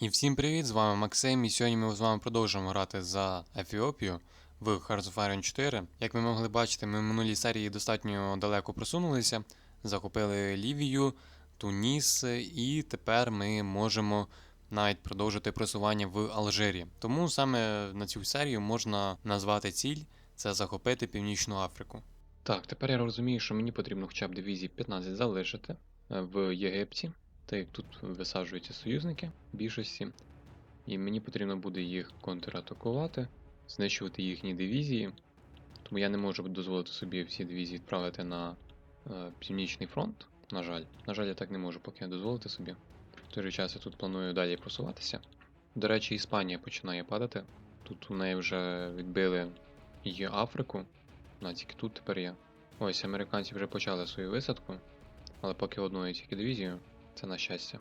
І всім привіт, з вами Максим, і сьогодні ми з вами продовжуємо грати за Ефіопію в Hearts of Iron 4. Як ви могли бачити, ми в минулій серії достатньо далеко просунулися, захопили Лівію, Туніс, і тепер ми можемо навіть продовжити просування в Алжирі. Тому саме на цю серію можна назвати ціль це захопити Північну Африку. Так, тепер я розумію, що мені потрібно хоча б дивізії 15 залишити е, в Єгипті, так як тут висаджуються союзники більшості, і мені потрібно буде їх контратакувати, знищувати їхні дивізії. Тому я не можу дозволити собі всі дивізії відправити на е, Північний фронт. На жаль, на жаль, я так не можу поки дозволити собі. В той же час я тут планую далі просуватися. До речі, Іспанія починає падати. Тут у неї вже відбили її Африку. Ну, а тільки тут тепер є. Ось американці вже почали свою висадку, але поки одною тільки дивізією, це на щастя.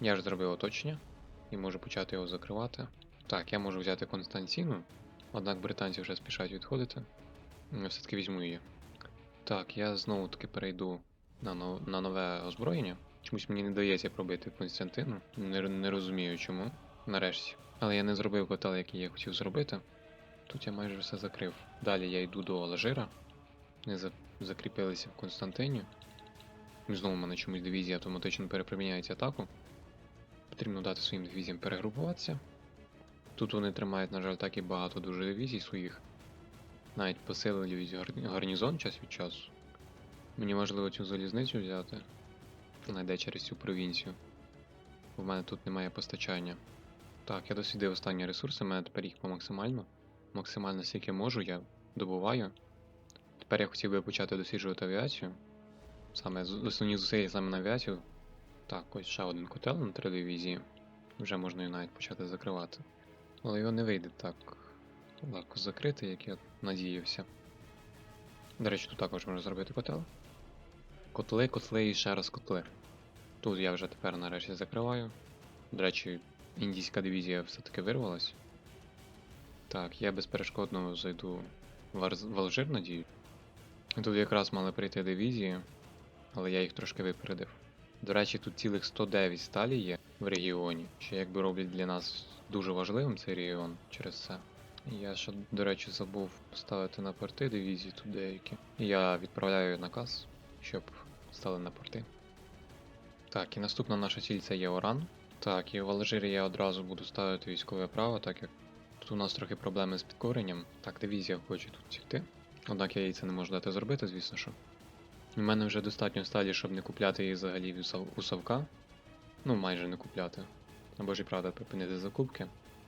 Я ж зробив оточення і можу почати його закривати. Так, я можу взяти Константіну, однак британці вже спішать відходити. Я все-таки візьму її. Так, я знову таки перейду на, на нове озброєння. Чомусь мені не дається пробити Константину. Не, не розумію чому. Нарешті. Але я не зробив котел, який я хотів зробити. Тут я майже все закрив. Далі я йду до Алжира. Вони за... закріпилися в Константині. Знову в мене чомусь дивізія автоматично переприміняється атаку. Потрібно дати своїм дивізіям перегрупуватися. Тут вони тримають, на жаль, так і багато дуже дивізій своїх. Навіть посилили гарнізон час від часу. Мені важливо цю залізницю взяти. Вона йде через цю провінцію. Бо в мене тут немає постачання. Так, я дослідив останні ресурси, в мене тепер їх по максимально. Максимально скільки можу, я добуваю. Тепер я хотів би почати досліджувати авіацію. Саме основні зусилля саме на авіацію. Так, ось ще один котел на три дивізії. Вже можна і навіть почати закривати. Але його не вийде так легко закрити, як я надіявся. До речі, тут також можна зробити котел. Котли, котли і ще раз котли. Тут я вже тепер нарешті закриваю. До речі, індійська дивізія все-таки вирвалась. Так, я безперешкодно зайду в Алжир, надію. Тут якраз мали прийти дивізії, але я їх трошки випередив. До речі, тут цілих 109 сталі є в регіоні, що якби роблять для нас дуже важливим цей регіон через це. Я ще, до речі, забув поставити на порти дивізії тут деякі. Я відправляю наказ, щоб стали на порти. Так, і наступна наша ціль це є Оран. Так, і в Алжирі я одразу буду ставити військове право, так як тут у нас трохи проблеми з підкоренням. Так, дивізія хоче тут втікти. Однак я їй це не можу дати зробити, звісно що. У мене вже достатньо стадій, щоб не купляти її взагалі у Сав- Савка. Ну, майже не купляти. Або ж і правда припинити закупки.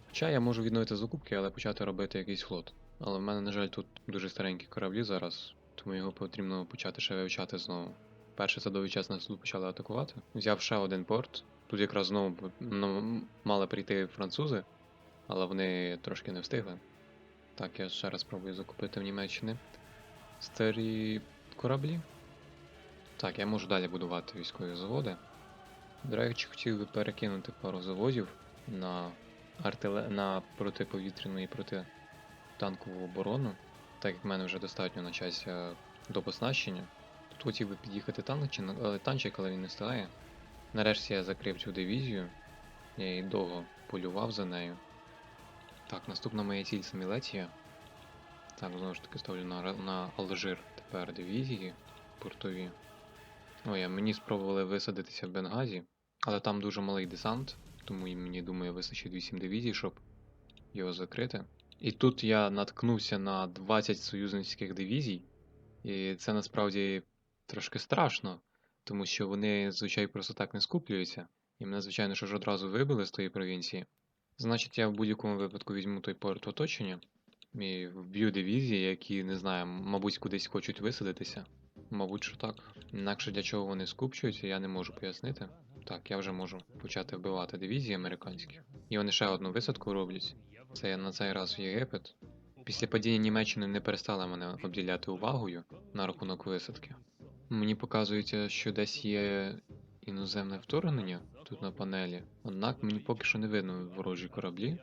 Хоча я можу відновити закупки, але почати робити якийсь флот. Але в мене, на жаль, тут дуже старенькі кораблі зараз, тому його потрібно почати ще вивчати знову. Перше це довгий час нас тут почали атакувати. Взяв ще один порт. Тут якраз знову ну, мали прийти французи, але вони трошки не встигли. Так, я ще раз спробую закупити в Німеччині старі кораблі. Так, я можу далі будувати військові заводи. До речі, хотів би перекинути пару заводів на, артиле... на протиповітряну і протитанкову оборону, так як в мене вже достатньо на часі до поснащення. Тут хотів би під'їхати танк, чи... але танчик, але він не стає. Нарешті я закрив цю дивізію. Я її довго полював за нею. Так, наступна моя ціль це Мілетія. Так, знову ж таки ставлю на, на Алжир тепер дивізії портові. Ой, а мені спробували висадитися в Бенгазі, але там дуже малий десант, тому мені думаю вистачить 8 дивізій, щоб його закрити. І тут я наткнувся на 20 союзницьких дивізій, і це насправді трошки страшно, тому що вони, звичайно, просто так не скуплюються, і мене, звичайно, що ж одразу вибили з тої провінції. Значить, я в будь-якому випадку візьму той порт оточення і вб'ю дивізії, які, не знаю, мабуть, кудись хочуть висадитися. Мабуть, що так. Інакше для чого вони скупчуються, я не можу пояснити. Так, я вже можу почати вбивати дивізії американські. І вони ще одну висадку роблять. Це я на цей раз в Єгипет. Після падіння Німеччини не перестала мене обділяти увагою на рахунок висадки. Мені показується, що десь є іноземне вторгнення тут на панелі, однак мені поки що не видно ворожі кораблі.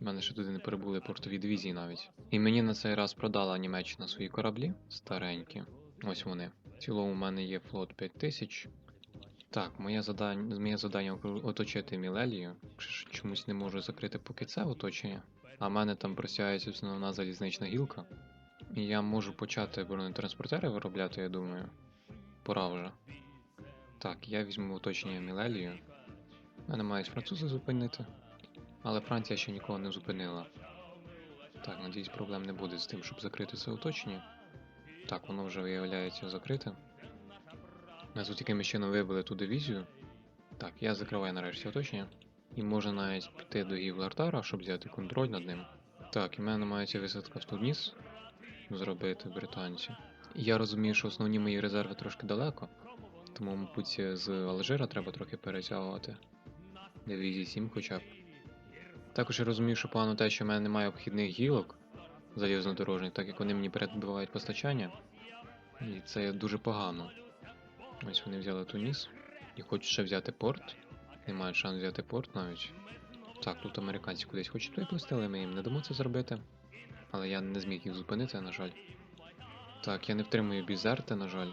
У мене ще туди не перебули портові дивізії навіть. І мені на цей раз продала Німеччина свої кораблі старенькі. Ось вони. В цілому в мене є флот 5000. Так, моє завдання, моє завдання окру- оточити Мілелію. Чомусь не можу закрити поки це оточення. А в мене там простягається основна залізнична гілка. І я можу почати бронетранспортери виробляти, я думаю. Пора вже. Так, я візьму оточення Мілелію. Мене мають французи зупинити. Але Франція ще нікого не зупинила. Так, надіюсь, проблем не буде з тим, щоб закрити це оточення. Так, воно вже виявляється закрите. Нас тут якимось чином вибили ту дивізію. Так, я закриваю нарешті оточення. І можна навіть піти до Гівлартара, щоб взяти контроль над ним. Так, і в мене мається висадка в Туніс зробити британці. Я розумію, що основні мої резерви трошки далеко, тому, мабуть, з Алжира треба трохи перетягувати. Дивізії 7 хоча б. Також я розумію, що погано те, що в мене немає обхідних гілок залізнодорожніх, так як вони мені перебивають постачання. І це дуже погано. Ось вони взяли Туніс. І хочуть ще взяти порт. Не мають шанс взяти порт навіть. Так, тут американці кудись хочуть виплисти, але ми їм не дамо це зробити. Але я не зміг їх зупинити, на жаль. Так, я не втримую бізерти, на жаль.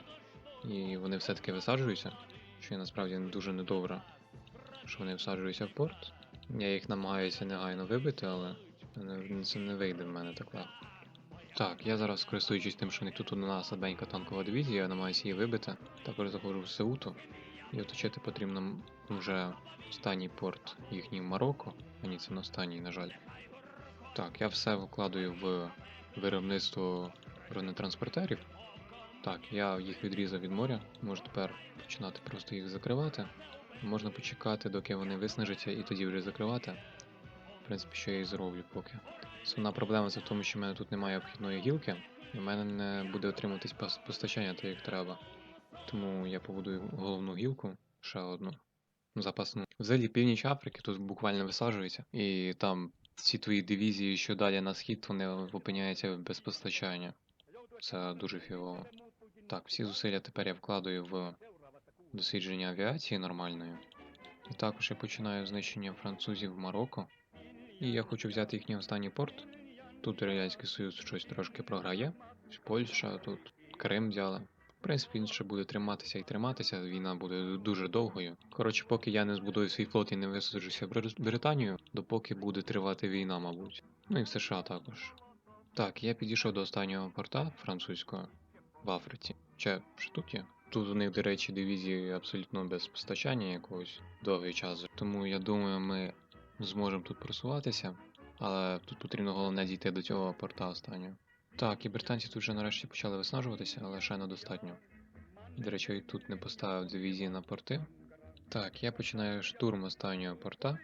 І вони все-таки висаджуються. Що є насправді дуже недобре. Що вони всаджуються в порт. Я їх намагаюся негайно вибити, але це не вийде в мене так легко. Так, я зараз користуючись тим, що них тут одна слабенька танкова дивізія, я намагаюся її вибити. Також заходжу в Сеуту. І оточити потрібно вже останній порт їхній Марокко. А ні, це не останній, на жаль. Так, я все вкладаю в виробництво бронетранспортерів. Так, я їх відрізав від моря. Можу тепер починати просто їх закривати. Можна почекати, доки вони виснажаться, і тоді вже закривати. В принципі, що я і зроблю поки. Основна проблема це в тому, що в мене тут немає обхідної гілки, і в мене не буде отримуватись постачання так, як треба. Тому я побудую головну гілку, ще одну. Запасну. Взагалі північ Африки тут буквально висаджується, і там всі твої дивізії, що далі на схід, вони опиняються без постачання. Це дуже фігово. Так, всі зусилля тепер я вкладаю в дослідження авіації нормальної. І також я починаю знищення французів в Марокко. І я хочу взяти їхній останній порт. Тут Радянський Союз щось трошки програє. Польща, тут Крим взяли. В принципі, він ще буде триматися і триматися, війна буде дуже довгою. Коротше, поки я не збудую свій флот і не висаджуся в Британію, допоки буде тривати війна, мабуть. Ну і в США також. Так, я підійшов до останнього порта французького в Африці. Чи що тут є? Тут у них, до речі, дивізії абсолютно без постачання якогось довгий час. Тому я думаю, ми зможемо тут просуватися. Але тут потрібно головне дійти до цього порта останнього. Так, і британці тут вже нарешті почали виснажуватися, але ще недостатньо. До речі, тут не поставив дивізії на порти. Так, я починаю штурм останнього порта.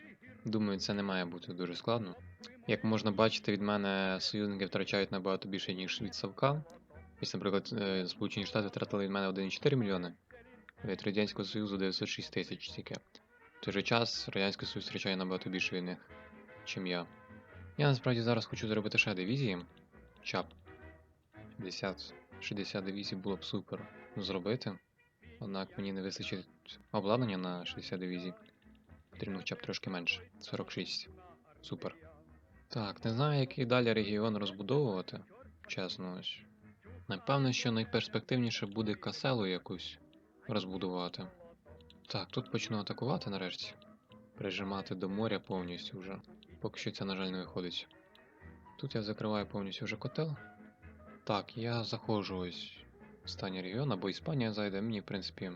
Думаю, це не має бути дуже складно. Як можна бачити, від мене союзники втрачають набагато більше, ніж від Савка. Ось, наприклад, е, Сполучені Штати втратили від мене 1,4 мільйони, від Радянського Союзу 906 тисяч тільки. Той же час Радянський Союз втрачає набагато більше від них, чим я. Я насправді зараз хочу зробити ще дивізії. Чап. 50, 60 дивізій було б супер зробити. Однак мені не вистачить обладнання на 60 дивізій. Потрібно хоча б трошки менше. 46. Супер. Так, не знаю, який далі регіон розбудовувати. Чесно ось. Напевно, що найперспективніше буде каселу якусь розбудувати. Так, тут почну атакувати нарешті. Прижимати до моря повністю вже. Поки що це, на жаль, не виходить. Тут я закриваю повністю вже котел. Так, я заходжу ось в останній регіон, або Іспанія зайде, мені, в принципі.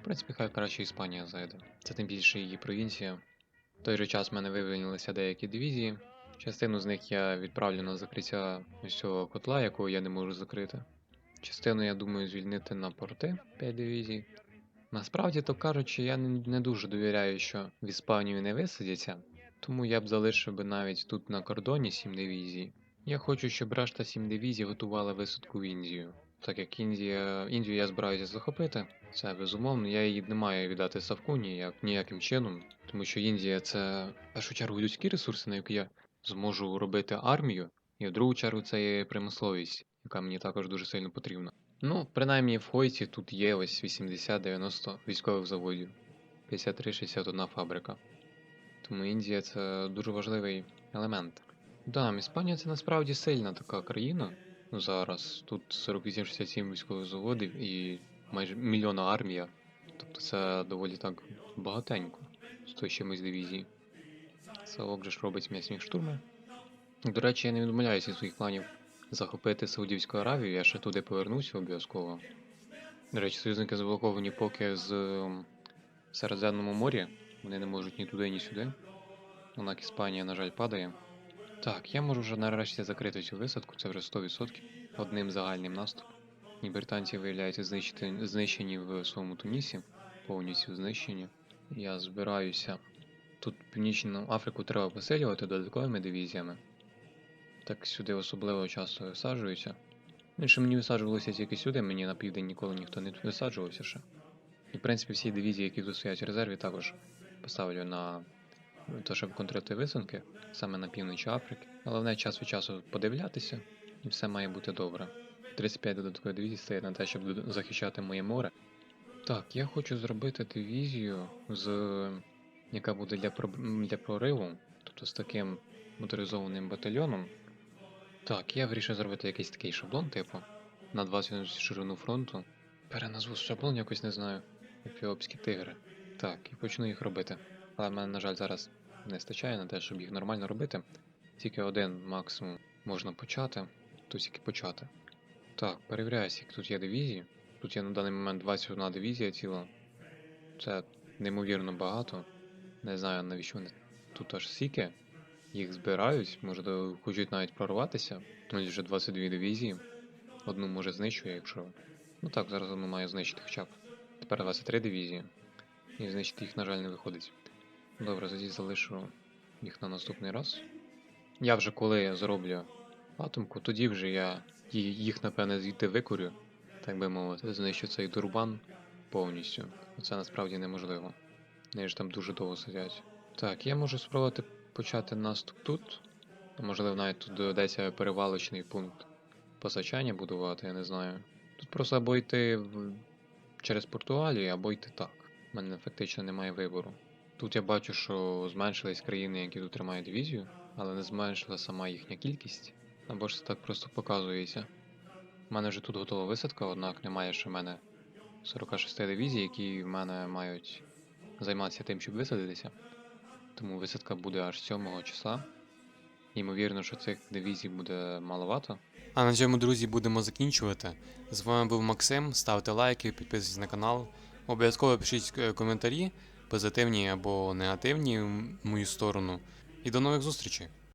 В принципі, хай краще Іспанія зайде. Це тим більше її провінція. В той же час в мене вивільнилися деякі дивізії. Частину з них я відправлю на закриття ось цього котла, якого я не можу закрити. Частину, я думаю, звільнити на порти 5 дивізій. Насправді то кажучи, я не, дуже довіряю, що в Іспанію не висадяться, тому я б залишив би навіть тут на кордоні 7 дивізій. Я хочу, щоб решта 7 дивізій готували висадку в Індію. Так як Індія, Індію я збираюся захопити, це безумовно, я її не маю віддати Савку ніяк, ніяким чином, тому що Індія це в першу чергу людські ресурси, на які я зможу робити армію, і в другу чергу це є промисловість, яка мені також дуже сильно потрібна. Ну, принаймні в Хойті тут є ось 80-90 військових заводів, 53-61 фабрика. Тому Індія це дуже важливий елемент. Да, Іспанія це насправді сильна така країна. Ну, зараз тут 48-67 військових заводів і майже мільйона армія. Тобто це доволі так багатенько з той чимось дивізії. Савок же ж робить м'ясні штурми. До речі, я не відмовляюся від своїх планів захопити Саудівську Аравію, я ще туди повернуся обов'язково. До речі, союзники заблоковані поки з ем, Середземному морі. Вони не можуть ні туди, ні сюди. Однак Іспанія, на жаль, падає. Так, я можу вже нарешті закрити цю висадку, це вже 100%. Одним загальним наступом. І британці, виявляється, знищити, знищені в своєму Тунісі, повністю знищені. Я збираюся. Тут Північну Африку треба посилювати додатковими дивізіями. Так сюди особливо часто висаджуються. Інше мені висаджувалося тільки сюди, мені на південь ніколи ніхто не висаджувався ще. І в принципі всі дивізії, які тут стоять в резерві, також поставлю на те, щоб контролювати висунки, саме на півночі Африки. Головне час від часу подивлятися, і все має бути добре. 35 додаткових дивізій стоять на те, щоб захищати моє море. Так, я хочу зробити дивізію, з, яка буде для, проб- для прориву, тобто з таким моторизованим батальйоном. Так, я вирішив зробити якийсь такий шаблон, типу, на 20 ширину фронту. Переназву шаблон якось не знаю. Ефіопські тигри. Так, і почну їх робити. Але в мене, на жаль, зараз не стачає на те, щоб їх нормально робити. Тільки один максимум можна почати, то тільки почати. Так, перевіряю, скільки тут є дивізії. Тут є на даний момент 21 дивізія ціла. Це неймовірно багато. Не знаю навіщо вони тут аж стільки. Їх збирають, може хочуть навіть прорватися. Тут вже 22 дивізії. Одну може знищує, якщо. Ну так, зараз одну маю знищити хоча б. Тепер 23 дивізії. І знищити їх, на жаль, не виходить. Добре, тоді залишу їх на наступний раз. Я вже коли зроблю атомку, тоді вже я їх, напевне, звідти викурю, так би мовити, знищу цей дурбан повністю. Це насправді неможливо. Вони ж там дуже довго сидять. Так, я можу спробувати почати наступ тут. Можливо, навіть тут доведеться перевалочний пункт постачання будувати, я не знаю. Тут просто або йти в... через Португалію, або йти так. У мене фактично немає вибору. Тут я бачу, що зменшились країни, які тут тримають дивізію, але не зменшила сама їхня кількість. Або ж це так просто показується. У мене вже тут готова висадка, однак немає ще в мене 46 дивізій, які в мене мають займатися тим, щоб висадитися. Тому висадка буде аж 7 числа. Ймовірно, що цих дивізій буде маловато. А на цьому, друзі, будемо закінчувати. З вами був Максим. Ставте лайки, підписуйтесь на канал. Обов'язково пишіть е, коментарі, позитивні або негативні в мою сторону. І до нових зустрічей!